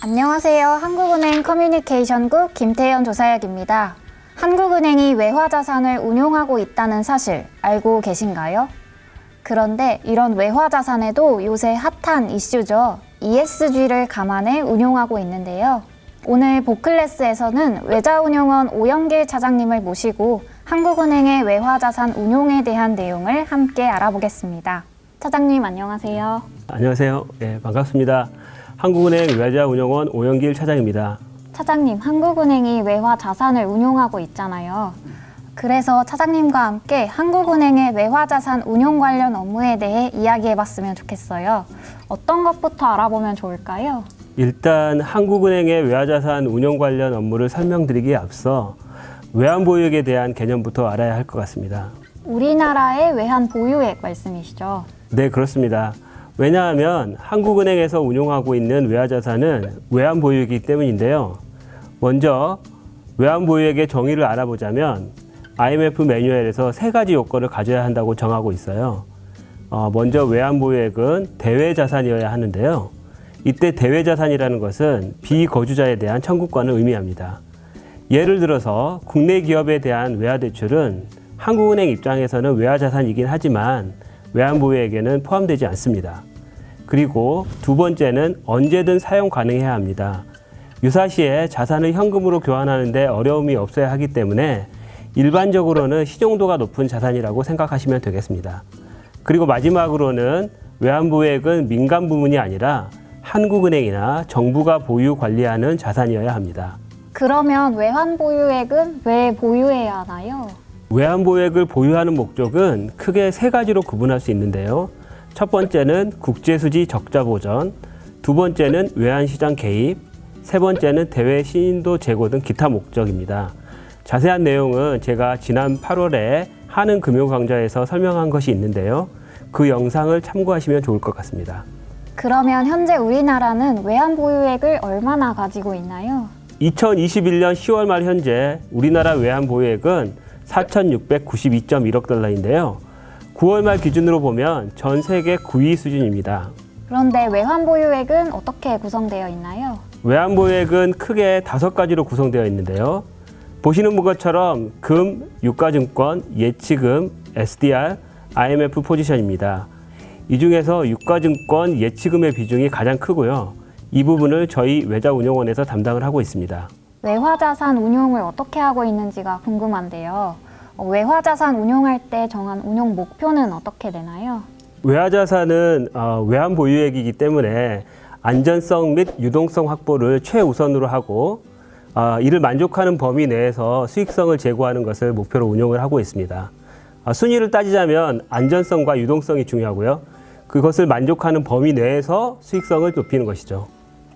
안녕하세요. 한국은행 커뮤니케이션국 김태현 조사역입니다. 한국은행이 외화 자산을 운용하고 있다는 사실 알고 계신가요? 그런데 이런 외화 자산에도 요새 핫한 이슈죠. ESG를 감안해 운용하고 있는데요. 오늘 보클래스에서는 외자운용원 오영길 차장님을 모시고 한국은행의 외화자산 운용에 대한 내용을 함께 알아보겠습니다. 차장님 안녕하세요. 안녕하세요. 예, 반갑습니다. 한국은행 외자운용원 오영길 차장입니다. 차장님, 한국은행이 외화 자산을 운용하고 있잖아요. 그래서 차장님과 함께 한국은행의 외화 자산 운용 관련 업무에 대해 이야기해 봤으면 좋겠어요. 어떤 것부터 알아보면 좋을까요? 일단 한국은행의 외화자산 운용 관련 업무를 설명드리기에 앞서 외환 보유액에 대한 개념부터 알아야 할 것 같습니다. 우리나라의 외환 보유액 말씀이시죠? 네, 그렇습니다. 왜냐하면 한국은행에서 운용하고 있는 외화자산은 외환보유이기 때문인데요. 먼저 외환보유액의 정의를 알아보자면 IMF 매뉴얼에서 세 가지 요건을 가져야 한다고 정하고 있어요. 어, 먼저 외환보유액은 대외자산이어야 하는데요. 이때 대외자산이라는 것은 비거주자에 대한 청구권을 의미합니다. 예를 들어서 국내 기업에 대한 외화대출은 한국은행 입장에서는 외화자산이긴 하지만 외환보유액에는 포함되지 않습니다. 그리고 두 번째는 언제든 사용 가능해야 합니다. 유사시에 자산을 현금으로 교환하는데 어려움이 없어야 하기 때문에 일반적으로는 신용도가 높은 자산이라고 생각하시면 되겠습니다. 그리고 마지막으로는 외환보유액은 민간 부문이 아니라 한국은행이나 정부가 보유 관리하는 자산이어야 합니다. 그러면 외환 보유액은 왜 보유해야 하나요? 외환보유액을 보유하는 목적은 크게 세 가지로 구분할 수 있는데요. 첫 번째는 국제수지 적자 보전, 두 번째는 외환시장 개입, 세 번째는 대외 신인도 제고 등 기타 목적입니다. 자세한 내용은 제가 지난 8월에 하는 금요 강좌에서 설명한 것이 있는데요. 그 영상을 참고하시면 좋을 것 같습니다. 그러면 현재 우리나라는 외환 보유액을 얼마나 가지고 있나요? 2021년 10월 말 현재 우리나라 외환 보유액은 4,692.1억 달러인데요. 9월 말 기준으로 보면 전 세계 9위 수준입니다. 그런데 외환 보유액은 어떻게 구성되어 있나요? 외환 보유액은 크게 다섯 가지로 구성되어 있는데요. 보시는 것처럼 금, 유가증권, 예치금, SDR, IMF 포지션입니다. 이 중에서 유가증권, 예치금의 비중이 가장 크고요. 이 부분을 저희 외자운용원에서 담당을 하고 있습니다. 외화자산 운용을 어떻게 하고 있는지가 궁금한데요. 어, 외화자산 운용할 때 정한 운용 목표는 어떻게 되나요? 외화자산은 어, 외환 보유액이기 때문에 안전성 및 유동성 확보를 최우선으로 하고 어, 이를 만족하는 범위 내에서 수익성을 제고하는 것을 목표로 운용을 하고 있습니다. 어, 순위를 따지자면 안전성과 유동성이 중요하고요. 그것을 만족하는 범위 내에서 수익성을 높이는 것이죠.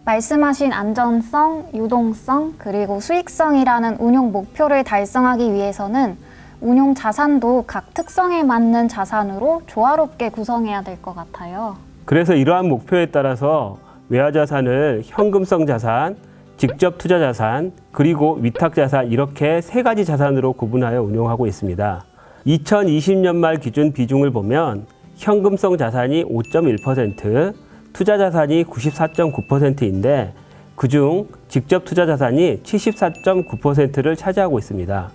말씀하신 안전성, 유동성, 그리고 수익성이라는 운용 목표를 달성하기 위해서는 운용 자산도 각 특성에 맞는 자산으로 조화롭게 구성해야 될 것 같아요. 그래서 이러한 목표에 따라서 외화 자산을 현금성 자산, 직접 투자 자산, 그리고 위탁 자산 이렇게 세 가지 자산으로 구분하여 운용하고 있습니다. 2020년 말 기준 비중을 보면 현금성 자산이 5.1%, 투자 자산이 94.9%인데 그중 직접 투자 자산이 74.9%를 차지하고 있습니다.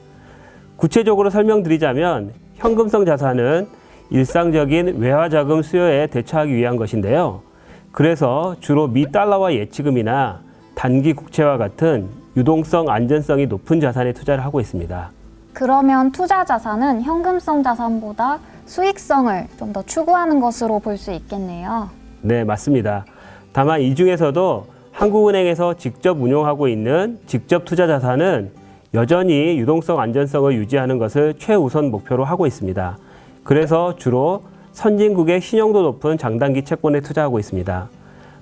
구체적으로 설명드리자면 현금성 자산은 일상적인 외화 자금 수요에 대처하기 위한 것인데요. 그래서 주로 미 달러와 예치금이나 단기 국채와 같은 유동성 안전성이 높은 자산에 투자를 하고 있습니다. 그러면 투자 자산은 현금성 자산보다 수익성을 좀 더 추구하는 것으로 볼 수 있겠네요. 네, 맞습니다. 다만 이 중에서도 한국은행에서 직접 운용하고 있는 직접 투자 자산은 여전히 유동성 안전성을 유지하는 것을 최우선 목표로 하고 있습니다. 그래서 주로 선진국의 신용도 높은 장단기 채권에 투자하고 있습니다.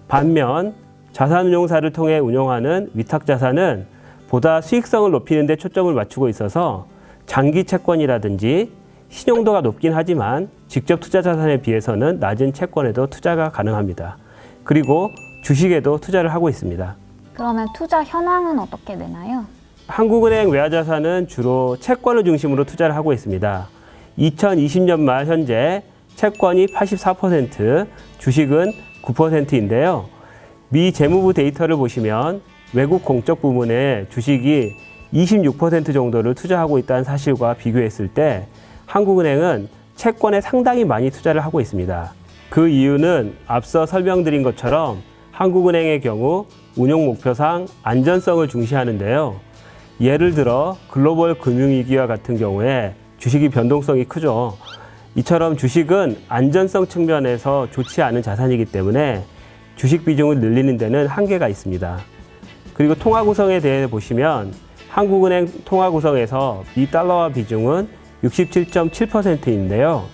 반면 자산운용사를 통해 운용하는 위탁자산은 보다 수익성을 높이는 데 초점을 맞추고 있어서 장기 채권이라든지 신용도가 높긴 하지만 직접 투자 자산에 비해서는 낮은 채권에도 투자가 가능합니다. 그리고 주식에도 투자를 하고 있습니다. 그러면 투자 현황은 어떻게 되나요? 한국은행 외화자산은 주로 채권을 중심으로 투자를 하고 있습니다. 2020년 말 현재 채권이 84%, 주식은 9%인데요. 미 재무부 데이터를 보시면 외국 공적 부문의 주식이 26% 정도를 투자하고 있다는 사실과 비교했을 때 한국은행은 채권에 상당히 많이 투자를 하고 있습니다. 그 이유는 앞서 설명드린 것처럼 한국은행의 경우 운용 목표상 안전성을 중시하는데요. 예를 들어 글로벌 금융위기와 같은 경우에 주식이 변동성이 크죠. 이처럼 주식은 안전성 측면에서 좋지 않은 자산이기 때문에 주식 비중을 늘리는 데는 한계가 있습니다. 그리고 통화 구성에 대해 보시면 한국은행 통화 구성에서 미 달러화 비중은 67.7%인데요.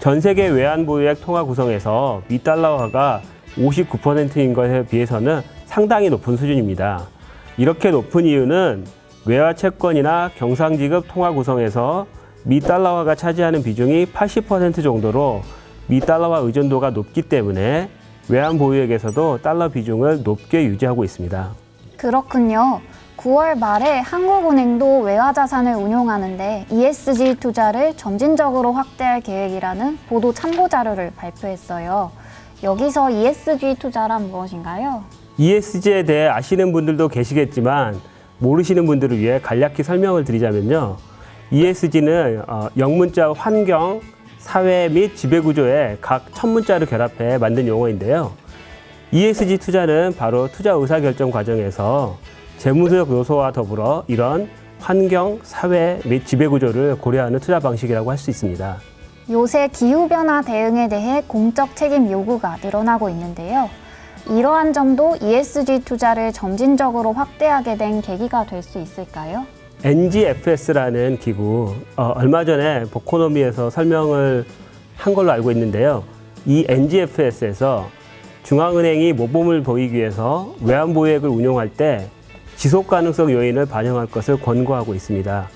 전 세계 외환 보유액 통화 구성에서 미 달러화가 59%인 것에 비해서는 상당히 높은 수준입니다. 이렇게 높은 이유는 외화 채권이나 경상지급 통화 구성에서 미 달러화가 차지하는 비중이 80% 정도로 미 달러화 의존도가 높기 때문에 외환 보유액에서도 달러 비중을 높게 유지하고 있습니다. 그렇군요. 9월 말에 한국은행도 외화 자산을 운용하는데 ESG 투자를 점진적으로 확대할 계획이라는 보도 참고 자료를 발표했어요. 여기서 ESG 투자란 무엇인가요? ESG에 대해 아시는 분들도 계시겠지만 모르시는 분들을 위해 간략히 설명을 드리자면요. ESG는 어, 영문자 환경, 사회 및 지배 구조의 각첫 문자를 결합해 만든 용어인데요. ESG 투자는 바로 투자 의사 결정 과정에서 재무적 요소와 더불어 이런 환경, 사회 및 지배 구조를 고려하는 투자 방식이라고 할 수 있습니다. 요새 기후변화 대응에 대해 공적 책임 요구가 늘어나고 있는데요. 이러한 점도 ESG 투자를 점진적으로 확대하게 된 계기가 될 수 있을까요? NGFS라는 기구 어, 얼마 전에 보코노미에서 설명을 한 걸로 알고 있는데요. 이 NGFS에서 중앙은행이 모범을 보이기 위해서 외환보유액을 운용할 때 지속 가능성 요인을 반영할 것을 권고하고 있습니다.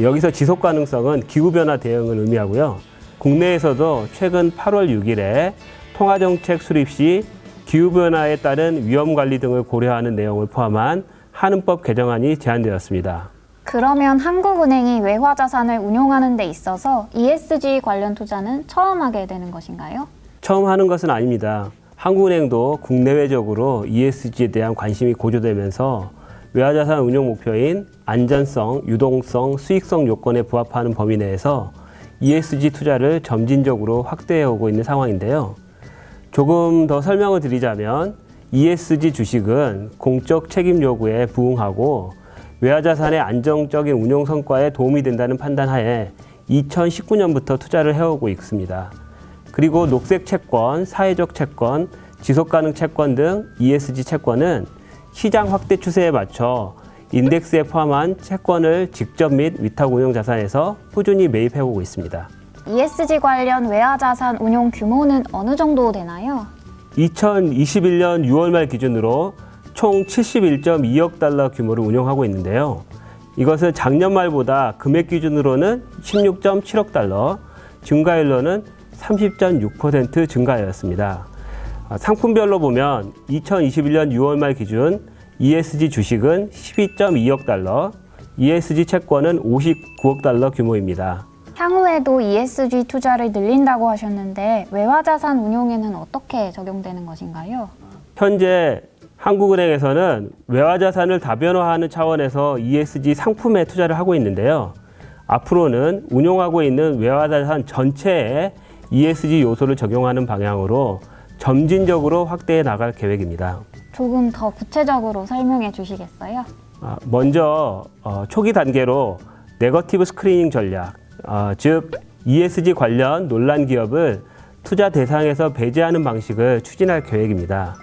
여기서 지속 가능성은 기후변화 대응을 의미하고요. 국내에서도 최근 8월 6일에 통화정책 수립 시 기후변화에 따른 위험관리 등을 고려하는 내용을 포함한 한은법 개정안이 제안되었습니다. 그러면 한국은행이 외화 자산을 운용하는 데 있어서 ESG 관련 투자는 처음 하게 되는 것인가요? 처음 하는 것은 아닙니다. 한국은행도 국내외적으로 ESG에 대한 관심이 고조되면서 외화자산 운용 목표인 안전성, 유동성, 수익성 요건에 부합하는 범위 내에서 ESG 투자를 점진적으로 확대해 오고 있는 상황인데요. 조금 더 설명을 드리자면 ESG 주식은 공적 책임 요구에 부응하고 외화자산의 안정적인 운용 성과에 도움이 된다는 판단하에 2019년부터 투자를 해오고 있습니다. 그리고 녹색 채권, 사회적 채권, 지속 가능 채권 등 ESG 채권은 시장 확대 추세에 맞춰 인덱스에 포함한 채권을 직접 및 위탁 운용 자산에서 꾸준히 매입해 오고 있습니다. ESG 관련 외화 자산 운용 규모는 어느 정도 되나요? 2021년 6월 말 기준으로 총 71.2억 달러 규모를 운용하고 있는데요. 이것은 작년 말보다 금액 기준으로는 16.7억 달러, 증가율로는 30.6% 증가하였습니다. 아, 상품별로 보면 2021년 6월 말 기준 ESG 주식은 12.2억 달러, ESG 채권은 59억 달러 규모입니다. 향후에도 ESG 투자를 늘린다고 하셨는데 외화 자산 운용에는 어떻게 적용되는 것인가요? 현재 한국은행에서는 외화자산을 다변화하는 차원에서 ESG 상품에 투자를 하고 있는데요. 앞으로는 운용하고 있는 외화자산 전체에 ESG 요소를 적용하는 방향으로 점진적으로 확대해 나갈 계획입니다. 조금 더 구체적으로 설명해 주시겠어요? 아, 먼저 어, 초기 단계로 네거티브 스크리닝 전략, 어, 즉 ESG 관련 논란 기업을 투자 대상에서 배제하는 방식을 추진할 계획입니다.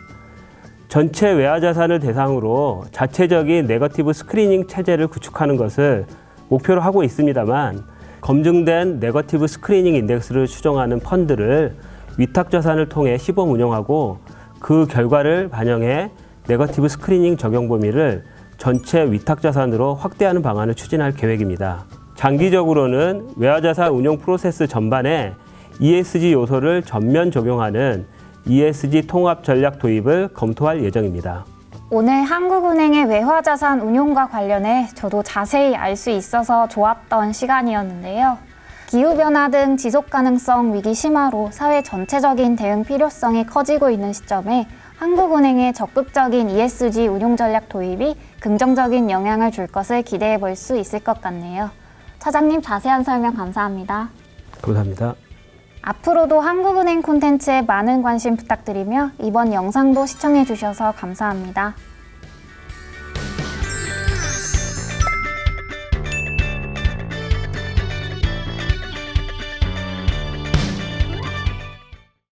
전체 외화 자산을 대상으로 자체적인 네거티브 스크리닝 체제를 구축하는 것을 목표로 하고 있습니다만 검증된 네거티브 스크리닝 인덱스를 추정하는 펀드를 위탁 자산을 통해 시범 운영하고 그 결과를 반영해 네거티브 스크리닝 적용 범위를 전체 위탁 자산으로 확대하는 방안을 추진할 계획입니다. 장기적으로는 외화자산 운용 프로세스 전반에 ESG 요소를 전면 적용하는 ESG 통합 전략 도입을 검토할 예정입니다. 오늘 한국은행의 외화 자산 운용과 관련해 저도 자세히 알 수 있어서 좋았던 시간이었는데요. 기후변화 등 지속 가능성 위기 심화로 사회 전체적인 대응 필요성이 커지고 있는 시점에 한국은행의 적극적인 ESG 운용 전략 도입이 긍정적인 영향을 줄 것을 기대해 볼 수 있을 것 같네요. 차장님 자세한 설명 감사합니다. 감사합니다. 앞으로도 한국은행 콘텐츠에 많은 관심 부탁드리며 이번 영상도 시청해 주셔서 감사합니다.